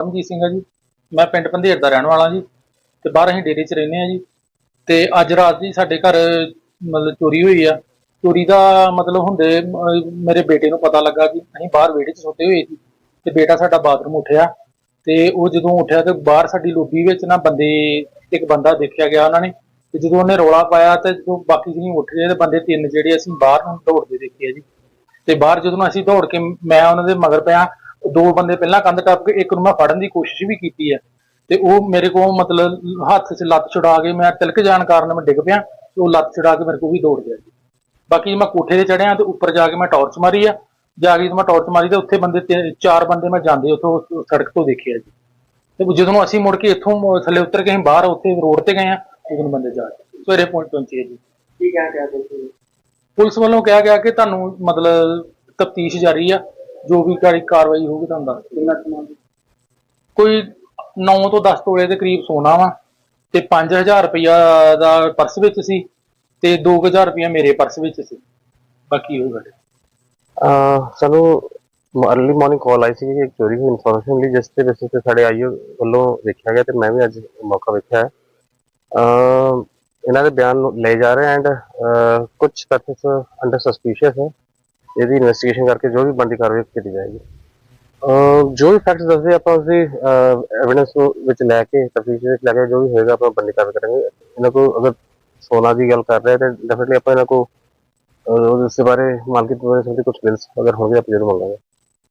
ਰਮਜੀਤ ਸਿੰਘ ਆ ਜੀ। ਮੈਂ ਪਿੰਡ ਪੰਧੇਰ ਦਾ ਰਹਿਣ ਵਾਲਾ ਜੀ ਤੇ ਬਾਹਰ ਅਸੀਂ ਡੇਰੇ 'ਚ ਰਹਿੰਦੇ ਆ ਜੀ। ਤੇ ਅੱਜ ਰਾਤ ਜੀ ਸਾਡੇ ਘਰ ਮਤਲਬ ਚੋਰੀ ਹੋਈ ਆ। ਚੋਰੀ ਦਾ ਮਤਲਬ ਹੁੰਦੇ ਅਹ, ਮੇਰੇ ਬੇਟੇ ਨੂੰ ਪਤਾ ਲੱਗਾ ਜੀ। ਅਸੀਂ ਬਾਹਰ ਵਿਹੜੇ 'ਚ ਸੁੱਤੇ ਹੋਏ ਸੀ ਤੇ ਬੇਟਾ ਸਾਡਾ ਬਾਥਰੂਮ ਉੱਠਿਆ ਤੇ ਉਹ ਜਦੋਂ ਉੱਠਿਆ ਤੇ ਬਾਹਰ ਸਾਡੀ ਲੋਬੀ ਵਿੱਚ ਨਾ ਬੰਦੇ ਇੱਕ ਬੰਦਾ ਦੇਖਿਆ ਗਿਆ ਉਹਨਾਂ ਨੇ ਤੇ ਜਦੋਂ ਉਹਨੇ ਰੋਲਾ ਪਾਇਆ ਤੇ ਜਦੋਂ ਬਾਕੀ ਜਿਹੀ ਉੱਠ ਗਏ ਤੇ ਬੰਦੇ ਤਿੰਨ ਜਿਹੜੇ ਅਸੀਂ ਬਾਹਰ ਨੂੰ ਦੌੜਦੇ ਦੇਖੇ ਆ ਜੀ। ਤੇ ਬਾਹਰ ਜਦੋਂ ਅਸੀਂ ਦੌੜ ਕੇ ਮੈਂ ਉਹਨਾਂ ਦੇ ਮਗਰ ਪਿਆ ਦੋ ਬੰਦੇ ਪਹਿਲਾਂ ਕੰਧ ਟੱਪ ਕੇ ਇੱਕ ਨੂੰ ਮੈਂ ਫੜਨ ਦੀ ਕੋਸ਼ਿਸ਼ ਵੀ ਕੀਤੀ ਹੈ। ਤੇ ਉਹ ਮੇਰੇ ਕੋਲ ਮਤਲਬ ਹੱਥ 'ਚ ਲੱਤ ਛੁਡਾ ਕੇ ਮੈਂ ਤਿਲਕ ਜਾਣ ਕਾਰਨ ਮੈਂ ਡਿੱਗ ਪਿਆ ਤੇ ਉਹ ਲੱਤ ਛੁਡਾ ਕੇ ਮੇਰੇ ਕੋਲ ਵੀ ਦੌੜ ਗਿਆ ਜੀ। ਬਾਕੀ ਮੈਂ ਕੋਠੇ ਤੇ ਚੜਿਆ ਤੇ ਉੱਪਰ ਜਾ ਕੇ ਮੈਂ ਟਾਰਚ ਮਾਰੀ ਆ। ਜਾ ਕੇ ਮੈਂ ਟਾਰਚ ਮਾਰੀ ਤੇ ਉੱਥੇ ਬੰਦੇ ਚਾਰ ਬੰਦੇ ਮੈਂ ਜਾਂਦੇ ਉੱਥੋਂ ਸੜਕ ਤੋਂ ਦੇਖਿਆ ਜੀ। ਤੇ ਜਦੋਂ ਅਸੀਂ ਮੁੜ ਕੇ ਇੱਥੋਂ ਥੱਲੇ ਉਤਰ ਕੇ ਅਸੀਂ ਬਾਹਰ ਉੱਥੇ ਰੋਡ ਤੇ ਗਏ ਆ ਉਦੋਂ ਬੰਦੇ ਜਾ ਕੇ ਸਵੇਰੇ ਪਹੁੰਚ ਪਹੁੰਚੇ ਜੀ। ਕੀ ਚਾਹਦੇ ਸੀ ਪੁਲਿਸ ਵੱਲੋਂ ਕਿਹਾ ਗਿਆ ਕਿ ਤੁਹਾਨੂੰ ਮਤਲਬ ਤਫਤੀਸ਼ ਜਾਰੀ ਆ। ਜੋ ਵੀ ਕਾਰੀ ਕਾਰਵਾਈ ਹੋਊਗੀ ਤੁਹਾਨੂੰ ਦੱਸ। ਕਿੰਨਾ? ਕੋਈ 9 ਤੋਂ 10 ਤੋਲੇ ਦੇ ਕਰੀਬ ਸੋਨਾ ਵਾ ਤੇ 5000 ਰੁਪਇਆ ਦਾ ਪਰਸ ਵਿੱਚ ਸੀ ਤੇ 2000 ਰੁਪਇਆ ਮੇਰੇ ਪਰਸ ਵਿੱਚ ਸੀ ਬਾਕੀ ਉਹ ਘਟੇ ਅਹ ਸਾਨੂੰ ਅਰਲੀ ਮਾਰਨਿੰਗ ਕਾਲ ਆਈ ਸੀ ਕਿ ਇੱਕ ਚੋਰੀ ਦੀ ਇਨਫੋਰਮੇਸ਼ਨ ਮਿਲੀ ਜਿਸ ਤੇ ਬੇਸਿਸ ਤੇ ਸਾਡੇ ਆਈਓ ਵੱਲੋਂ ਦੇਖਿਆ ਗਿਆ ਤੇ ਮੈਂ ਵੀ ਅੱਜ ਮੌਕਾ ਵੇਖਿਆ ਹੈ ਅਹ ਇਹਨਾਂ ਦੇ ਬਿਆਨ ਨੂੰ ਲੈ ਜਾ ਰਹੇ ਐਂਡ ਕੁਝ ਤੱਥ ਅੰਡਰ ਸਸਪੀਸ਼ੀਅਸ ਹੈ ਇਹਦੀ ਇਨਵੈਸਟੀਗੇਸ਼ਨ ਕਰਕੇ ਜੋ ਵੀ ਬੰਦੀ ਕਾਰਵਾਈ ਕੀਤੀ ਜਾਏਗੀ। ਜੋ ਵੀ ਫੈਕਟਸ ਦੱਸਦੇ ਆਪਾਂ ਉਸਦੀ ਐਵੀਡੈਂਸ ਵਿੱਚ ਲੈ ਕੇ, ਤਫਤੀਸ਼ ਵਿੱਚ ਲੈ ਕੇ ਜੋ ਵੀ ਹੋਏਗਾ ਆਪਾਂ ਬੰਦੀ ਕਾਰਵਾਈ ਕਰਾਂਗੇ। ਇਹਨਾਂ ਕੋ ਅਗਰ ਸੋਨਾ ਦੀ ਗੱਲ ਕਰ ਰਹੇ ਤਾਂ ਡੈਫੀਨਿਟਲੀ ਆਪਾਂ ਇਹਨਾਂ ਕੋ ਉਸ ਬਾਰੇ ਮਾਰਕੀਟ ਬਾਰੇ ਕੁਝ ਬਿਲਸ ਅਗਰ ਹੋਣਗੇ, ਆਪਾਂ ਜ਼ਰੂਰ ਮੰਗਾਂਗੇ।